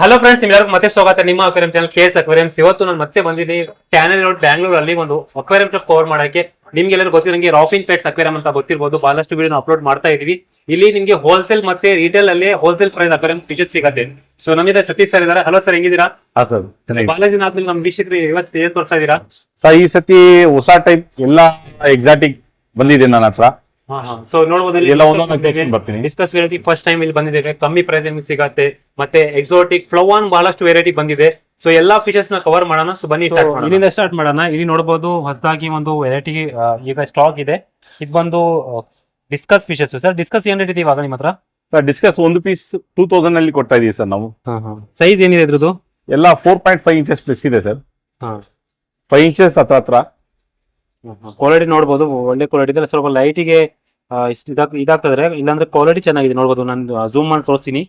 Hello friends ನಿಮ್ಮೆಲ್ಲರಿಗೂ ಮತ್ತೆ ಸ್ವಾಗತ. ನಿಮ್ಮ aquarium channel K S aquariums ಇವತ್ತು ನಾನು ಮತ್ತೆ ಬಂದಿದ್ದೀನಿ ಟ್ಯಾನಲ್ ರೋಡ್ ಬ್ಯಾಂಗ್ಳೂರ್ ಅಲ್ಲಿ ಒಂದು ಅಕ್ವೇರಿಯಂ ಕ್ಲಬ್ ಕವರ್ ಮಾಡಕ್ಕೆ. ನಿಮ್ಗೆಲ್ಲರೂ ಗೊತ್ತಿರಂಗೆ ರಾಫಿನ್ ಪೆಟ್ಸ್ ಅಕ್ವೇರಿಯಂ ಅಂತ ಗೊತ್ತಿರಬಹುದು ಬಹಳಷ್ಟು ವಿಡಿಯೋ ಅಪ್ಲೋಡ್ ಮಾಡ್ತಾ ಇದೀವಿ ಇಲ್ಲಿ ನಿಮ್ಗೆ ಹೋಲ್ಸೇಲ್ ಮತ್ತೆ ರಿಟೇಲ್ ಅಲ್ಲಿ ಹೋಲ್ಸೇಲ್ ಪ್ರೈಸ್ ಅಕ್ವೇರಿಯಂ ಫಿಶಸ್ ಸಿಗುತ್ತೆ. ಸೊ ನಮ್ಮಿಂದ ಸತೀಶ್ ಸರ್ ಇದಾರೆ ಹಲೋ ಸರ್ ಹೆಂಗಿದ್ದೀರಾ? ಬಹಳ ದಿನ ಆದ್ಮೇಲೆ ನಮ್ ವೀಕ್ಷಕರು ಇವತ್ತು ಏನ್ ತೋರಿಸ್ತಾ ಇದೀರಾ ಸರ್ ಈ ಸತಿ ಹೊಸ ಟೈಪ್ ಎಲ್ಲಾ ಎಕ್ಸಾಟಿಕ್ ಬಂದಿದೆ ನನ್ನ ಹತ್ರ. ಸೊ ನೋಡಬಹುದು. ಡಿಸ್ಕಸ್ ವೆರೈಟಿ ಫಸ್ಟ್ ಟೈಮ್ ಇಲ್ಲಿ ಬಂದಿದ್ದೇವೆ ಕಮ್ಮಿ ಪ್ರೈಸ್ ನಿಮ್ಗೆ ಸಿಗತ್ತೆ. ಮತ್ತೆ ಎಕ್ಸೋಟಿಕ್ ಫ್ಲವಾನ್ ಬಹಳಷ್ಟು ವೆರೈಟಿ ಬಂದಿದೆ. ಸೊ ಎಲ್ಲಾ ಫೀಚರ್ಸ್ನ ಕವರ್ ಮಾಡೋಣ. ಸೊ ಬನ್ನಿ ಇಲ್ಲಿಂದ ಸ್ಟಾರ್ಟ್ ಮಾಡೋಣ. ಇಲ್ಲಿ ನೋಡಬಹುದು ಹೊಸದಾಗಿ ಒಂದು ವೆರೈಟಿ ಈಗ ಸ್ಟಾಕ್ ಇದೆ. ಇದು ಬಂದು ಡಿಸ್ಕಸ್ ಫಿಶಸ್ ಸರ್ ಡಿಸ್ಕಸ್ ಏನ್ ರೇಟ್ ಇದೆ ಇವಾಗ ನಿಮ್ಮ ಹತ್ರ ಸರ್ ಡಿಸ್ಕಸ್ ಒಂದು ಪೀಸ್ ಟೂ ತೌಸಂಡ್ ಅಲ್ಲಿ ಕೊಡ್ತಾ ಇದೀವಿ ಸರ್ ನಾವು. ಸೈಜ್ ಏನಿದೆ ಇದ್ರದ್ದು? ಎಲ್ಲ four point five inches plus ಇದೆ ಸರ್. ಫೈವ್ ಇಂಚಸ್ ಹತ್ರ ಹತ್ರ. ಕ್ವಾಲಿಟಿ ನೋಡಬಹುದು ಒಳ್ಳೆ ಕ್ವಾಲಿಟಿ ಇದೆ. ಸ್ವಲ್ಪ ಲೈಟಿಗೆ ಇಷ್ಟು ಇದಾಗ್ ಇದಾಗ್ತದ್ರೆ ಇಲ್ಲಾಂದ್ರೆ ಕ್ವಾಲಿಟಿ ಚೆನ್ನಾಗಿದೆ ನೋಡಬಹುದು ನಾನು ಝೂಮ್ ಮಾಡಿ ತೋರಿಸ್ತೀನಿ.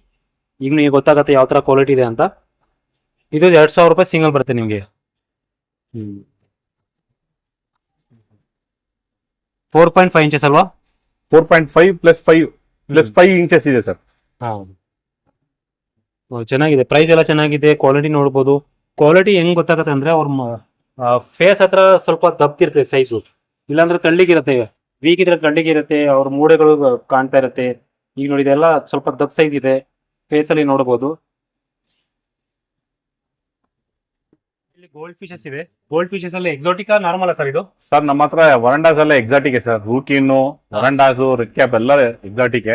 ಈಗ ನಿಮಗೆ ಗೊತ್ತಾಗತ್ತೆ ಯಾವ ತರ ಕ್ವಾಲಿಟಿ ಇದೆ ಅಂತ. ಇದು ಎರಡ್ ಸಾವಿರ ರೂಪಾಯಿ ಸಿಂಗಲ್ ಬರುತ್ತೆ ನಿಮಗೆ. ಫೋರ್ ಪಾಯಿಂಟ್ ಫೈವ್ ಇಂಚಸ್ ಅಲ್ವಾ? Four point five plus five plus five inches ಇದೆ ಸರ್. ಚೆನ್ನಾಗಿದೆ. ಪ್ರೈಸ್ ಎಲ್ಲ ಚೆನ್ನಾಗಿದೆ. ಕ್ವಾಲಿಟಿ ನೋಡ್ಬೋದು. ಕ್ವಾಲಿಟಿ ಹೆಂಗ್ ಗೊತ್ತಾಗತ್ತೆ ಅಂದ್ರೆ ಅವ್ರ ಫೇಸ್ ಹತ್ರ ಸ್ವಲ್ಪ ದಪ್ತಿರುತ್ತೆ ಸೈಜು ಇಲ್ಲಾಂದ್ರೆ ತಳ್ಳಿಗಿರುತ್ತೆ ವೀಕ್ ಇದ್ರೆ ತಳ್ಳಿಗಿರುತ್ತೆ ಅವ್ರ ಮೂಡೆಗಳು ಕಾಣ್ತಾ ಇರುತ್ತೆ. ಈಗ ನೋಡಿ ಇದೆಲ್ಲ ಸ್ವಲ್ಪ ದಪ್ ಸೈಜ್ ಇದೆ. ಫೇಸ್ ಅಲ್ಲಿ ನೋಡಬಹುದು ಇಲ್ಲಿ ಗೋಲ್ಡ್ ಫಿಶಸ್ ಇದೆ. ಗೋಲ್ಡ್ ಫಿಶಸ್ ಅಲ್ಲಿ ಎಕ್ಸಾಟಿಕಾ ನಾರ್ಮಲ್ ಸರ್ ಇದು? ಸರ್ ನಮ್ಮ ಹತ್ರ ವರಂಡಾಸ್ ಎಲ್ಲ ಎಕ್ಸಾಟಿಕ್ ಸರ್. ರೂಕಿನ್ನು ವರಂಡಾಸ್ ರಿಕ್ಯಾಪ್ ಕ್ಯಾಪ್ ಎಲ್ಲ ಎಕ್ಸಾಟಿಕ್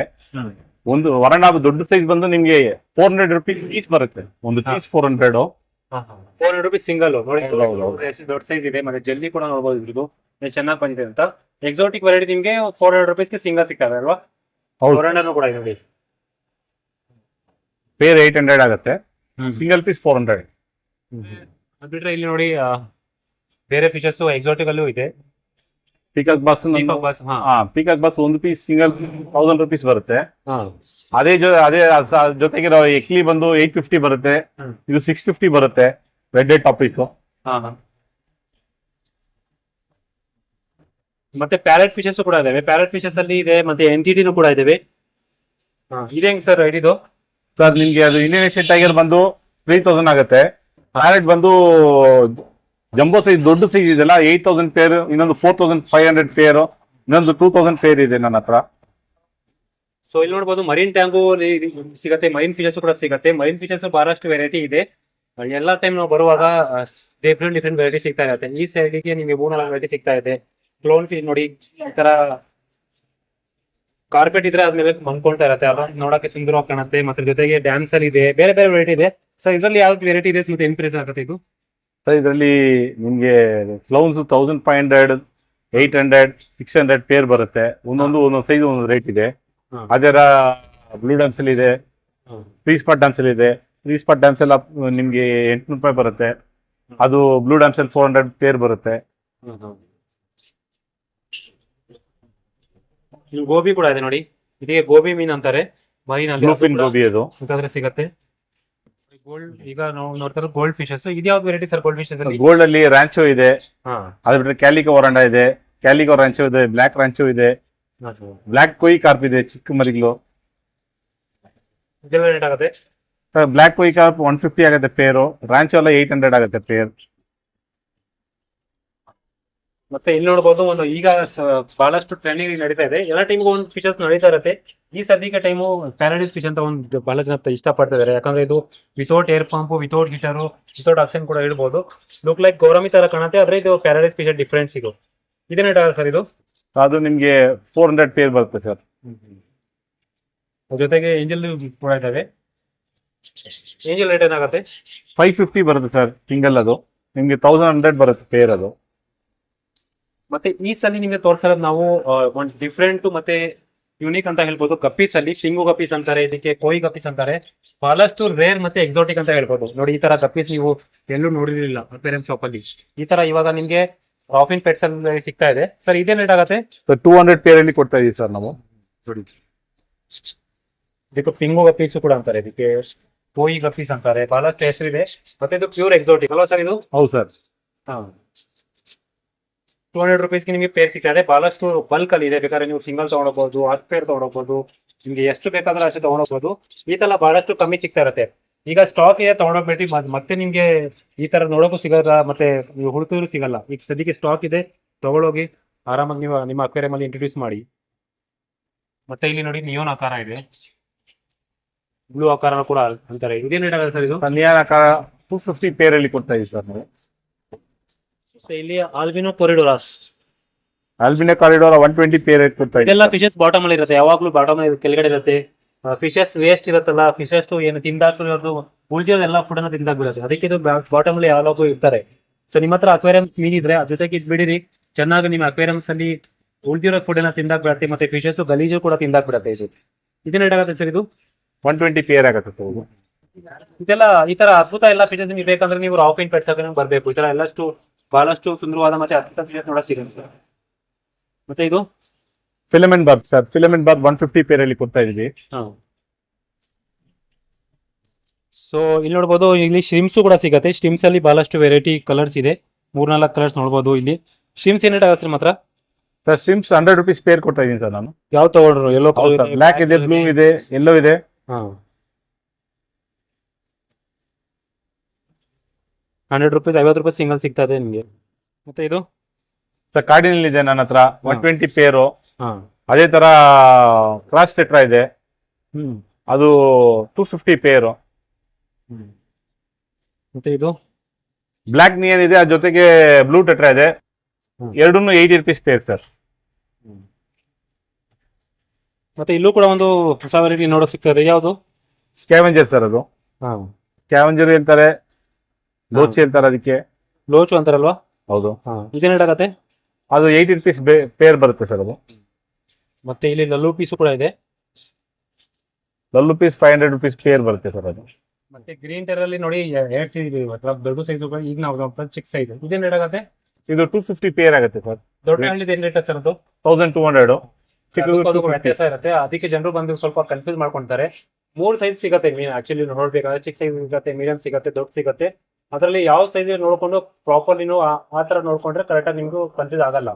ಒಂದು ವರಂಡಾದ ದೊಡ್ಡ ಸೈಜ್ ಬಂದು ನಿಮ್ಗೆ ಫೋರ್ ಹಂಡ್ರೆಡ್ ರುಪೀಸ್ ಪೀಸ್ ಬರುತ್ತೆ. ಒಂದು piece four hundred four hundred rupees single ನೋಡಿ. ದೊಡ್ಡ ಸೈಜ್ ಇದೆ. ಮತ್ತೆ ಜಲ್ದಿ ಕೂಡ ನೋಡಬಹುದು ಇದ್ರದ್ದು ಎಷ್ಟು ಚೆನ್ನಾಗಿ ಬಂದಿದೆ ಅಂತ. ಎಕ್ಸಾಟಿಕ್ ವೆರೈಟಿ ನಿಮ್ಗೆ ಫೋರ್ ಹಂಡ್ರೆಡ್ ರುಪೀಸ್ಗೆ ಸಿಂಗಲ್ ಸಿಗ್ತದೆ ಅಲ್ವಾ? ಫೋರ್ ಹಂಡ್ರೆಡ್ ಕೂಡ ಇದೆ ನೋಡಿ. ಪೇರ್ ಏಟ್ ಹಂಡ್ರೆಡ್ ಆಗುತ್ತೆ. ಸಿಂಗಲ್ ಪೀಸ್ ಫೋರ್ ಹಂಡ್ರೆಡ್ ಅದ್ ಬಿಟ್ರೆ ಇಲ್ಲಿ ನೋಡಿ ಬೇರೆ ಫಿಶಸ್ ಎಕ್ಸಾಟಿಕ್ ಅಲ್ಲೂ ಇದೆ. Peacock bass. ಹಾ. ಪಿಕಕ್ ಬಸ್ ಒಂದು ಪೀಸ್ ಸಿಂಗಲ್ ತೌಸಂಡ್ ರುಪೀಸ್ ಬರುತ್ತೆ. ಅದೇ ಅದೇ ಜೊತೆಗೆ ಎಕ್ಲಿ ಬಂದು ಏಟ್ ಫಿಫ್ಟಿ ಬರುತ್ತೆ. ಇದು ಸಿಕ್ಸ್ ಫಿಫ್ಟಿ ಬರುತ್ತೆ. ರೆಡ್ ಏಟ್ ಟಾಪೀಸ್ ಹಾ, ಹಾ. ಮತ್ತೆ ಪ್ಯಾರೆಟ್ ಫಿಶಸ್ ಕೂಡ ಇದಾವೆ. ಪ್ಯಾರೆಟ್ ಫಿಶಸ್ ಅಲ್ಲಿ ಇದೆ ಮತ್ತೆ ಎಂಟಿಟಿನೂ ಕೂಡ ಇದಾವೆ. ಇದೆ ಹೆಂಗ್ ಸರ್ ಇದು? ಸರ್ ನಿಮ್ಗೆ ಅದು ಇಂಡಿಯನ್ ಟೈಗರ್ ಬಂದು ತ್ರೀ ತೌಸಂಡ್ ಆಗುತ್ತೆ. ಪ್ಯಾರೆಟ್ ಬಂದು ಜಂಬೋ ಸೈಜ್ ದೊಡ್ಡ ಸೈಜ್ ಇದೆಲ್ಲ ಏಟ್ ತೌಸಂಡ್ ಪೇರ್ ಇನ್ನೊಂದು four thousand five hundred pair ಇನ್ನೊಂದು ಟೂ ತೌಸಂಡ್ ಪೇರ್ ಇದೆ ನನ್ನ ಹತ್ರ. ಸೊ ಇಲ್ಲಿ ನೋಡಬಹುದು ಮರೀನ್ ಟ್ಯಾಂಗು ಸಿಗುತ್ತೆ ಮರೀನ್ ಫಿಶಸ್ ಕೂಡ ಸಿಗುತ್ತೆ. ಮರೀನ್ ಫಿಶಸ್ ಬಹಳಷ್ಟು ವೆರೈಟಿ ಇದೆ. ಎಲ್ಲಾ ಟೈಮ್ ನಾವು ಬರುವಾಗ ಡಿಫ್ರೆಂಟ್ ಡಿಫ್ರೆಂಟ್ ವೆರೈಟಿ ಸಿಗ್ತಾ ಇರುತ್ತೆ. ಈ ಸೈಡ್ಗೆ ನಿಮಗೆ ಮೂರ್ನಾಲ್ಕು ವೆರೈಟಿ ಸಿಗ್ತಾ ಇದೆ ಕ್ಲೋನ್ ಫಿಶ್ ನೋಡಿ, ಈ ತರ ಕಾರ್ಪೆಟ್ ಇದ್ರೆ ಅದ್ಮೇಲೆ ಮಂದ್ಕೊಳ್ತಾ ಇರತ್ತೆ. ಅಲ್ಲ ನೋಡಕ್ಕೆ ಸುಂದರವಾಗಿ ಕಾಣುತ್ತೆ. ಮತ್ತೆ ಜೊತೆಗೆ ಡ್ಯಾನ್ಸ್ ಅಲ್ಲಿ ಇದೆ. ಬೇರೆ ಬೇರೆ ವೆರೈಟಿ ಇದೆ. ಸೊ ಇದರಲ್ಲಿ ಯಾವ್ದು ವೆರೈಟಿ ಇದೆ ಮತ್ತೆ ಏನ್ ಆಗುತ್ತೆ ಇದು? ಸರ್ ಇದರಲ್ಲಿ ನಿಮಗೆ clowns thousand five hundred eight hundred six hundred pair ಬರುತ್ತೆ. ಒಂದೊಂದು ಒಂದೊಂದು ಸೈಜ್ ಒಂದೊಂದು ರೇಟ್ ಇದೆ. ಅದರ ಬ್ಲೂ ಡ್ಯಾನ್ಸ್ ಅಲ್ಲಿ ಇದೆ. ಫ್ರೀ ಸ್ಪಾಟ್ ಡ್ಯಾನ್ಸ್ ಅಲ್ಲಿ ಇದೆ. ಫ್ರೀ ಸ್ಪಾಟ್ ಡ್ಯಾನ್ಸ್ ಎಲ್ಲ ನಿಮ್ಗೆ ಎಂಟುನೂರು ರೂಪಾಯಿ ಬರುತ್ತೆ. ಅದು ಬ್ಲೂ ಡ್ಯಾನ್ಸ್ ಅಲ್ಲಿ ಫೋರ್ ಹಂಡ್ರೆಡ್ ಪೇರ್ ಬರುತ್ತೆ. ಗೋಬಿ ಕೂಡ ಇದೆ ನೋಡಿ. ಇದಕ್ಕೆ ಗೋಬಿ ಮೀನ್ ಅಂತಾರೆ. ಗೋಬಿ ಅದು. ಸಿಗತ್ತೆ. ಗೋಲ್ಡ್ ಈಗ ನಾವು ನೋಡ್ತಾ ಗೋಲ್ಡ್ ಫಿಶಸ್ ಇದ್ಯಾವ್ದು ವೆರೈಟಿ ಸರ್ ಗೋಲ್ಡ್ ಫಿಶಸ್ ಅಲ್ಲಿ? ಗೋಲ್ಡ್ ಅಲ್ಲಿ ರ್ಯಾಂಚೋ ಇದೆ. ಅದ್ ಬಿಟ್ರೆ ಕ್ಯಾಲಿಕೋ ವರಾಂಡ ಇದೆ. ಕ್ಯಾಲಿಕೋ ರ್ಯಾಂಚೋ ಇದೆ ಬ್ಲಾಕ್ ರ್ಯಾಂಚೋ ಇದೆ. ಬ್ಲಾಕ್ ಕೊಯ್ ಕಾರ್ಪ್ ಇದೆ ಚಿಕ್ಕ ಮರಿಗಳು ಇದೆಲ್ಲ ರೇಟ್ ಆಗುತ್ತೆ? Black koi carp one fifty ಆಗುತ್ತೆ ಪೇರು ರ್ಯಾಂಚೋ ಎಲ್ಲ ಏಟ್ ಹಂಡ್ರೆಡ್ ಆಗುತ್ತೆ ಪೇರ್ ಮತ್ತೆ ಇಲ್ಲಿ ನೋಡಬಹುದು ಒಂದು ಈಗ ಬಹಳಷ್ಟು ಟ್ರೆಂಡಿಂಗ್ ನಡೀತಾ ಇದೆ. ಎಲ್ಲ ಟೈಮ್ಗೂ ಒಂದು ಫಿಶಸ್ ನಡೀತಾ ಇರುತ್ತೆ. ಈ ಸದ್ಯಕ್ಕೆ ಟೈಮು ಪ್ಯಾರಡೈಸ್ ಫಿಶ್ ಅಂತ ಒಂದು ಬಹಳ ಜನ ಇಷ್ಟಪಡ್ತಾ ಇದ್ದಾರೆ ಯಾಕಂದ್ರೆ ಇದು without air pump without heater without oxygen ಕೂಡ ಇಡ್ಬೋದು. ಲುಕ್ ಲೈಕ್ ಗೌರಮಿ ತರ ಕಾಣುತ್ತೆ ಆದ್ರೆ ಇದು ಪ್ಯಾರಡೈಸ್ ಫಿಶ್ ಡಿಫ್ರೆನ್ಸ್ ಇದು. ಇದೇನೇ ಸರ್ ಇದು? ಅದು ನಿಮಗೆ ಫೋರ್ ಹಂಡ್ರೆಡ್ ಪೇರ್ ಬರುತ್ತೆ ಸರ್ ಜೊತೆಗೆ ಏಂಜಲ್ ಕೂಡ ಇದ್ದಾವೆ ಏಂಜಲ್ ರೇಟ್ ಏನಾಗುತ್ತೆ? ಫೈವ್ ಫಿಫ್ಟಿ ಬರುತ್ತೆ ಸರ್ ಸಿಂಗಲ್ ಅದು. ನಿಮ್ಗೆ ತೌಸಂಡ್ ಹಂಡ್ರೆಡ್ ಬರುತ್ತೆ ಪೇರ್ ಅದು. ಮತ್ತೆ ಈ ಸಲ ನಿಮ್ಗೆ ತೋರ್ಸೋದು ನಾವು ಒಂದು ಡಿಫ್ರೆಂಟ್ ಮತ್ತೆ ಯುನಿಕ್ ಅಂತ ಹೇಳ್ಬೋದು. ಗಪ್ಪೀಸ್ ಅಲ್ಲಿ ಟಿಂಗು ಗಪ್ಪೀಸ್ ಅಂತಾರೆ ಇದಕ್ಕೆ ಕೋಯಿ ಗಪ್ಪೀಸ್ ಅಂತಾರೆ. ಬಹಳಷ್ಟು ರೇರ್ ಮತ್ತೆ ಎಕ್ಸಾಟಿಕ್ ಅಂತ ಹೇಳ್ಬೋದು. ನೋಡಿ ಈ ತರ ಗಪ್ಪೀಸ್ ನೀವು ಎಲ್ಲೂ ನೋಡಿರ್ಲಿಲ್ಲ ಪೇರೆಂಟ್ ಶಾಪ್ ಅಲ್ಲಿ. ಈ ತರ ಇವಾಗ ನಿಮ್ಗೆ ರಾಫಿನ್ ಪೆಟ್ಸ್ ಅಲ್ಲಿ ಸಿಗ್ತಾ ಇದೆ. ಸರ್ ಇದೇನ್ ರೇಟ್ ಆಗುತ್ತೆ? ಟೂ ಹಂಡ್ರೆಡ್ ಪೇರ್ ಅಲ್ಲಿ ಕೊಡ್ತಾ ಇದೀವಿ ಸರ್ ನಾವು. ನೋಡಿ ಇದಕ್ಕೆ ಟಿಂಗು ಗಪ್ಪೀಸ್ ಕೂಡ ಅಂತಾರೆ ಇದಕ್ಕೆ ಕೋಯಿ ಗಪ್ಪೀಸ್ ಅಂತಾರೆ. ಬಹಳಷ್ಟು ಹೆಸರಿದೆ. ಮತ್ತೆ ಇದು ಪ್ಯೂರ್ ಎಕ್ಸೋಟಿಕ್ ಅಲ್ವಾ ಸರ್ ಇದು? ಹೌದು ಸರ್ ಟೂ ಹಂಡ್ರೆಡ್ ರುಪೀಸ್ಗೆ ನಿಮಗೆ ಪೇರ್ ಸಿಗ್ತದೆ ಬಹಳಷ್ಟು ಬಲ್ಕ್ ಅಲ್ಲಿ ಇದೆ. ಬೇಕಾದ್ರೆ ನೀವು ಸಿಂಗಲ್ ತಗೊಂಡೋಗ್ಬೋದು ಹತ್ತು ಪೇರ್ ತಗೊಂಡೋಗ್ಬೋದು, ನಿಮಗೆ ಎಷ್ಟು ಬೇಕಾದ್ರೂ ಅಷ್ಟು ತೊಗೊಂಡೋಗ್ಬೋದು. ಈ ತರ ಬಹಳಷ್ಟು ಕಮ್ಮಿ ಸಿಗ್ತಾ ಇರುತ್ತೆ. ಈಗ ಸ್ಟಾಕ್ ಇದೆ ತಗೊಂಡೋಗ್ಬೇಡಿ ಮತ್ತೆ ನಿಮಗೆ ಈ ತರ ನೋಡೋಕ್ಕೂ ಸಿಗಲ್ಲ, ಮತ್ತೆ ನೀವು ಹುಡುಕಿದ್ರು ಸಿಗಲ್ಲ. ಈಗ ಸದ್ಯಕ್ಕೆ ಸ್ಟಾಕ್ ಇದೆ ತೊಗೊಳೋಗಿ ಆರಾಮಾಗಿ ನೀವು, ನಿಮ್ಮ ಅಕ್ವೇರಿಯಮಲ್ಲಿ ಇಂಟ್ರೊಡ್ಯೂಸ್ ಮಾಡಿ. ಮತ್ತೆ ಇಲ್ಲಿ ನೋಡಿ ನಿಯೋನ್ ಆಕಾರ ಇದೆ. ಬ್ಲೂ ಆಕಾರ ಕೂಡ ಅಂತಾರೆ. ಇದೇನು ಇಡಲ್ಲ ಸರ್ ಇದು? ಕನ್ಯಾಕ ಟೂ ಫಿಫ್ಟಿ ಪೇರಲ್ಲಿ ಕೊಡ್ತಾ ಇದ್ದೀವಿ ಸರ್ ನಾವು. ಮತ್ತೆ ಇಲ್ಲಿ albino corydoras albino corridor one twenty pair rate ಕೊಡ್ತಾ ಇದೆಲ್ಲ ಫಿಶಸ್ ಬಾಟಮ್ ಅಲ್ಲಿ ಇರುತ್ತೆ. ಯಾವಾಗ್ಲೂ ಬಾಟಮ್ ಕೆಳಗಡೆ ಇರುತ್ತೆ. ಫಿಶಸ್ ವೇಸ್ಟ್ ಇರುತ್ತಲ್ಲ ಫಿಶಸ್ ಏನು ತಿಂದಾಕ್ದು ಉಳಿದಿರೋದೆಲ್ಲ ಫುಡ್ ಅನ್ನ ತಿಂದಾಗ ಬಿಡುತ್ತೆ ಅದಕ್ಕೆ ಇದು ಬಾಟಮ್ ಅಲ್ಲಿ ಯಾವಾಗೂ ಇರ್ತಾರೆ ಸೊ ನಿಮ್ಮ ಹತ್ರ ಅಕ್ವೇರಿಯಂ ಮೀನ್ ಇದ್ರೆ ಅದ್ರ ಜೊತೆಗೆ ಇದ್ ಬಿಡಿರಿ. ಚೆನ್ನಾಗಿ ನಿಮ್ಮ ಅಕ್ವೇರಿಯಮ್ಸ್ ಅಲ್ಲಿ ಉಳಿದಿರೋ ಫುಡ್ ಅನ್ನ ತಿಂದಾಗ ಬಿಡುತ್ತೆ ಮತ್ತೆ ಫಿಶಸ್ ಗಲೀಜು ಕೂಡ ತಿಂದಾಗ ಬಿಡುತ್ತೆ ಇದು. ಇದನ್ನ ಇಡಾಗತ್ತೆ ಸರ್ ಇದು? ಒನ್ ಟ್ವೆಂಟಿ ಪಿಯರ್ ಆಗುತ್ತೆ ಇದು. ಇದೆಲ್ಲ ಈ ತರ ಅದ್ಭುತ ಎಲ್ಲ ಫಿಶಸ್ ನಿಮಗೆ ಬೇಕಂದ್ರೆ ನೀವು ರಾಫ್ ಇನ್ ಪೆಟ್ಸ್ ಬರ್ಬೇಕು. ಈ ತರ ಎಲ್ಲಷ್ಟು ಬಹಳಷ್ಟು ಸುಂದರವಾದ ಮತ್ತೆ ಅದ್ಭುತ ನೋಡ ಸಿಗುತ್ತೆ. ಮತ್ತೆ ಇದು? Filament bag sir filament bag one fifty pair ಅಲ್ಲಿ ಕೊಡ್ತಾ ಇದೀವಿ ಸೊ ಇಲ್ಲಿ ನೋಡ್ಬೋದು ಇಲ್ಲಿ ಶ್ರಿಮ್ಸು ಕೂಡ ಸಿಗುತ್ತೆ. ಶ್ರಿಮ್ಸ್ ಅಲ್ಲಿ ಬಹಳಷ್ಟು ವೆರೈಟಿ ಕಲರ್ಸ್ ಇದೆ. ಮೂರ್ನಾಲ್ಕು ಕಲರ್ಸ್ ನೋಡ್ಬೋದು ಇಲ್ಲಿ. ಶ್ರಿಮ್ಸ್ ಏನೇಟ್ ಆಗುತ್ತೆ ಸರ್ ಮಾತ್ರ? Sir shrimps hundred rupees pair ಕೊಡ್ತಾ ಇದೀನಿ ಸರ್ ನಾನು. ಯಾವ ತಗೊಂಡ್ರು ಎಲ್ಲೋ ಬ್ಲಾಕ್ ಬ್ಲ್ಯಾಕ್ ಇದೆ ಬ್ಲೂ ಇದೆ ಎಲ್ಲೋ ಇದೆ ಹಂಡ್ರೆಡ್ ರುಪೀಸ್ ಐವತ್ತು ರೂಪಾಯಿ ಸಿಂಗಲ್ ಸಿಗ್ತದೆ ಇದೆ ನಿಮಗೆ. ಮತ್ತೆ ಇದು? ಸರ್ ಕಾರ್ಡಿನಲ್ ಇದೆ ನನ್ನ ಹತ್ರ ಒನ್ ಟ್ವೆಂಟಿ ಪೇರು. ಹಾ. ಅದೇ ತರ ಕ್ರಾಸ್ ಟೆಟ್ರಾ ಇದೆ. ಅದು ಟೂ ಫಿಫ್ಟಿ ಪೇರು. ಮತ್ತೆ ಇದು? ಬ್ಲ್ಯಾಕ್ ನಿಯನ್ ಇದೆ ಅದ್ರ ಜೊತೆಗೆ ಬ್ಲೂ ಟೆಟ್ರಾ ಇದೆ. ಎರಡೂ ಏಯ್ಟಿ ರುಪೀಸ್ ಪೇರ್ ಸರ್. ಮತ್ತೆ ಇಲ್ಲೂ ಕೂಡ ಒಂದು ಹೊಸ ವೆರೈಟಿ ನೋಡೋಕೆ ಸಿಗ್ತದೆ ಯಾವುದು? ಸ್ಕ್ಯಾವೆಂಜರ್ ಸರ್ ಅದು. ಹಾಂ. ಸ್ಕ್ಯಾವೆಂಜರ್ ಹೇಳ್ತಾರೆ. ಲೋಚಿ ಹೇಳ್ತಾರೆ ಅದಕ್ಕೆ? ಲೋಚು ಅಂತಾರಲ್ವಾ? ಹೌದು. ಇದನ್ನ ಇದೇನ್ ಆಗುತ್ತೆ ಅದು ಏಯ್ಟಿ ರುಪೀಸ್ ಪೇರ್ ಬರುತ್ತೆ ಸರ್ ಅದು. ಮತ್ತೆ ಇಲ್ಲಿ ಲಲ್ಲು ಪೀಸ್ ಕೂಡ ಇದೆ. Lallu piece five hundred rupees pair ಬರುತ್ತೆ ಸರ್ ಅದು. ಮತ್ತೆ ಗ್ರೀನ್ ಟೆರ್ ಅಲ್ಲಿ ನೋಡಿ ಎರಡ್ ಸೈಜ್ ಇದೆ ದೊಡ್ಡ ಸೈಜ್ ಈಗ ನಾವು ಚಿಕ್ಕ ಸೈಜ್ ಇದೇನ್ ರೇಟ್ ಆಗುತ್ತೆ? ಇದು ಟೂ ಫಿಫ್ಟಿ ಪೇರ್ ಆಗುತ್ತೆ ಸರ್. ದೊಡ್ಡ ಹಳ್ಳಿದ ಏನ್ ರೇಟ್ ಸರ್ ಅದು? ತೌಸಂಡ್ ಟೂ ಹಂಡ್ರೆಡ್ ವ್ಯತ್ಯಾಸ ಇರುತ್ತೆ. ಅದಕ್ಕೆ ಜನರು ಬಂದು ಸ್ವಲ್ಪ ಕನ್ಫ್ಯೂಸ್ ಮಾಡ್ಕೊಂತಾರೆ. ಮೂರು ಸೈಜ್ ಸಿಗುತ್ತೆ ಮೀನ್. ಆಕ್ಚುಲಿ ನೋಡ್ಬೇಕಾದ್ರೆ ಚಿಕ್ಕ ಸೈಜ್ ಸಿಗುತ್ತೆ ಮೀಡಿಯಂ ಸಿಗುತ್ತೆ ದೊಡ್ಡ ಸಿಗುತ್ತೆ. ಅದರಲ್ಲಿ ಯಾವ ಸೈಜ್ ನೋಡ್ಕೊಂಡು ಪ್ರಾಪರ್ಲಿ ನೀವು ಆ- ತರ ನೋಡ್ಕೊಂಡ್ರೆ ಕರೆಕ್ಟಾಗಿ ನಿಮ್ಗೂ ಕನ್ಫ್ಯೂಸ್ ಆಗಲ್ಲ.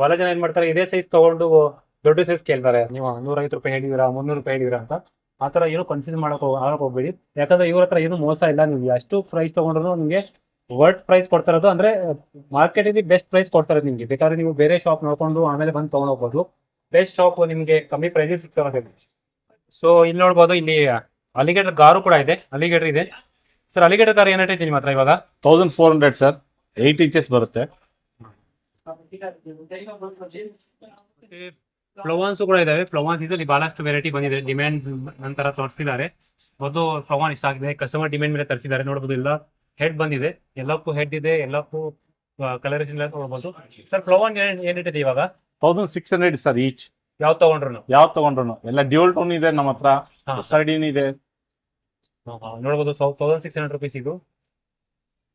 ಬಹಳ ಜನ ಏನ್ ಮಾಡ್ತಾರೆ, ಇದೇ ಸೈಜ್ ತಗೊಂಡು ದೊಡ್ಡ ಸೈಜ್ ಕೇಳ್ತಾರೆ. ನೀವು ನೂರೈವತ್ತು ರೂಪಾಯಿ ಹೇಳಿದಿರಾ, ಮುನ್ನೂರು ರೂಪಾಯಿ ಹೇಳಿದಿರಾ ಅಂತ. ಆ ತರ ಏನು ಕನ್ಫ್ಯೂಸ್ ಮಾಡಕ್ ಹೋಗ್- ಆಗಕ್ ಹೋಗ್ಬೇಡಿ. ಯಾಕಂದ್ರೆ ಇವ್ರ ಹತ್ರ ಏನು ಮೋಸ ಇಲ್ಲ ನೀವು ಎಷ್ಟು ಪ್ರೈಸ್ ತೊಗೊಂಡ್ರು ನಿಮಗೆ ವರ್ಡ್ ಪ್ರೈಸ್ ಕೊಡ್ತಾರದು. ಅಂದ್ರೆ ಮಾರ್ಕೆಟ್ ಅಲ್ಲಿ ಬೆಸ್ಟ್ ಪ್ರೈಸ್ ಕೊಡ್ತಾರೆ ನಿಮ್ಗೆ. ಬೇಕಾದ್ರೆ ನೀವು ಬೇರೆ ಶಾಪ್ ನೋಡ್ಕೊಂಡು ಆಮೇಲೆ ಬಂದು ತಗೊಂಡ್ ಹೋಗ್ಬೋದು. ಬೆಸ್ಟ್ ಶಾಪ್ ನಿಮ್ಗೆ ಕಮ್ಮಿ ಪ್ರೈಸ್ ಸಿಗ್ತಾರೆ ಸೊ ಇಲ್ಲಿ ನೋಡ್ಬೋದು, ಇಲ್ಲಿ ಅಲಿಗೇಟರ್ ಗಾರು ಕೂಡ ಇದೆ. ಅಲಿಗೇಟರ್ ಇದೆ. ಸರ್ ಅಲಿಗೇಟರ್ ಕಾರ್ ಏನ್ ಇದೀನಿ ಮಾತ್ರ ಇವಾಗ? Thousand four hundred sir 8 inches ಬರುತ್ತೆ. ಫ್ಲವಾನ್ಸ್ ಕೂಡ ಇದಾವೆ. ಫ್ಲವಾನ್ಸ್ ಇದರಲ್ಲಿ ಬಹಳಷ್ಟು ವೆರೈಟಿ ಬಂದಿದೆ. ಡಿಮ್ಯಾಂಡ್ ನಂತರ ತೋರಿಸಿದ್ದಾರೆ. ಮೊದಲು ಫ್ಲವಾನ್ ಇಷ್ಟ ಆಗಿದೆ. ಕಸ್ಟಮರ್ ಡಿಮ್ಯಾಂಡ್ ಮೇಲೆ ತರಿಸಿದ್ದಾರೆ. ನೋಡಬಹುದು ಎಲ್ಲ ಹೆಡ್ ಬಂದಿದೆ. ಎಲ್ಲಕ್ಕೂ ಹೆಡ್ ಇದೆ. ಎಲ್ಲಕ್ಕೂ ಕಲರೇಷನ್ ಎಲ್ಲ ನೋಡಬಹುದು ಸರ್ ಫ್ಲವಾನ್ ಏನಿದೆ ಇಟ್ಟಿದೆ ಇವಾಗ? Thousand six hundred sir each ಯಾವ್ದು ತಗೊಂಡ್ರು ಯಾವ್ದು ತಗೊಂಡ್ರು ಎಲ್ಲ ಡ್ಯೂಲ್ ಟೋನ್ ಇದೆ ನಮ್ಮ ಹತ್ರ. ಸರ್ಡಿನ್ ಇದೆ. ನೋಡಬಹುದು ತೌಸಂಡ್ ಸಿಕ್ಸ್ ಹಂಡ್ರೆಡ್ ರುಪೀಸ್ ಇದು.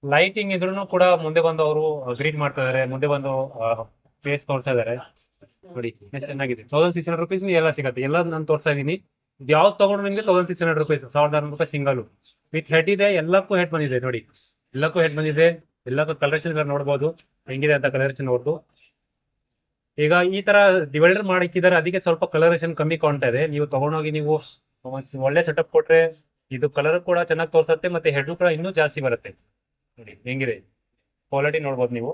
ಲೈಟಿಂಗ್ ಇದ್ರೂ ಕೂಡ ಮುಂದೆ ಬಂದು ಅವರು ಗ್ರೀಟ್ ಮಾಡ್ತಾ ಇದಾರೆ, ಮುಂದೆ ಬಂದು ಫೇಸ್ ತೋರಿಸ್ತಾ ಇದಾರೆ. ನೋಡಿ, ಎಷ್ಟು ಚೆನ್ನಾಗಿದೆ. ತೌಸಂಡ್ ಸಿಕ್ಸ್ ಹಂಡ್ರೆಡ್ ರುಪೀಸ್ ಎಲ್ಲ ಸಿಗುತ್ತೆ. ಎಲ್ಲ ನಾನು ತೋರಿಸ್ತಾ ಇದೀನಿ ಇದು ಯಾವ್ದು ತಗೊಂಡ್ರು ನಿಮಗೆ ತೌಸಂಡ್ ಸಿಕ್ಸ್ ಹಂಡ್ರೆಡ್ ರುಪೀಸ್ ಸಾವಿರದ ಆರುನೂರು ರೂಪಾಯಿ ಸಿಂಗಲ್ ವಿತ್ ಹೆಡ್ ಇದೆ, ಎಲ್ಲಕ್ಕೂ ಹೆಡ್ ಬಂದಿದೆ, ನೋಡಿ. ಎಲ್ಲಕ್ಕೂ ಹೆಡ್ ಬಂದಿದೆ, ಎಲ್ಲಕ್ಕೂ ಕಲರೇಷನ್ ನೋಡ್ಬೋದು. ಹೆಂಗಿದೆ ಅಂತ ಕಲರೇಷನ್ ನೋಡ್ದು. ಈಗ ಈ ತರ ಡಿವೈಡರ್ ಮಾಡಿಕ್ಕಿದ್ದಾರೆ ಅದಕ್ಕೆ ಸ್ವಲ್ಪ ಕಲರೇಷನ್ ಕಮ್ಮಿ ಕಾಣ್ತಾ ಇದೆ. ನೀವು ತಗೊಂಡೋಗಿ ನೀವು ಒಳ್ಳೆ ಸೆಟಪ್ ಕೊಟ್ರೆ ಇದು ಕಲರ್ ಕೂಡ ಚೆನ್ನಾಗಿ ತೋರಿಸುತ್ತೆ ಮತ್ತೆ ಹೆಡ್ ಕೂಡ ಇನ್ನೂ ಜಾಸ್ತಿ ಬರುತ್ತೆ. ನೋಡಿ ಹೆಂಗಿದೆ? ಕ್ವಾಲಿಟಿ ನೋಡ್ಬೋದು ನೀವು.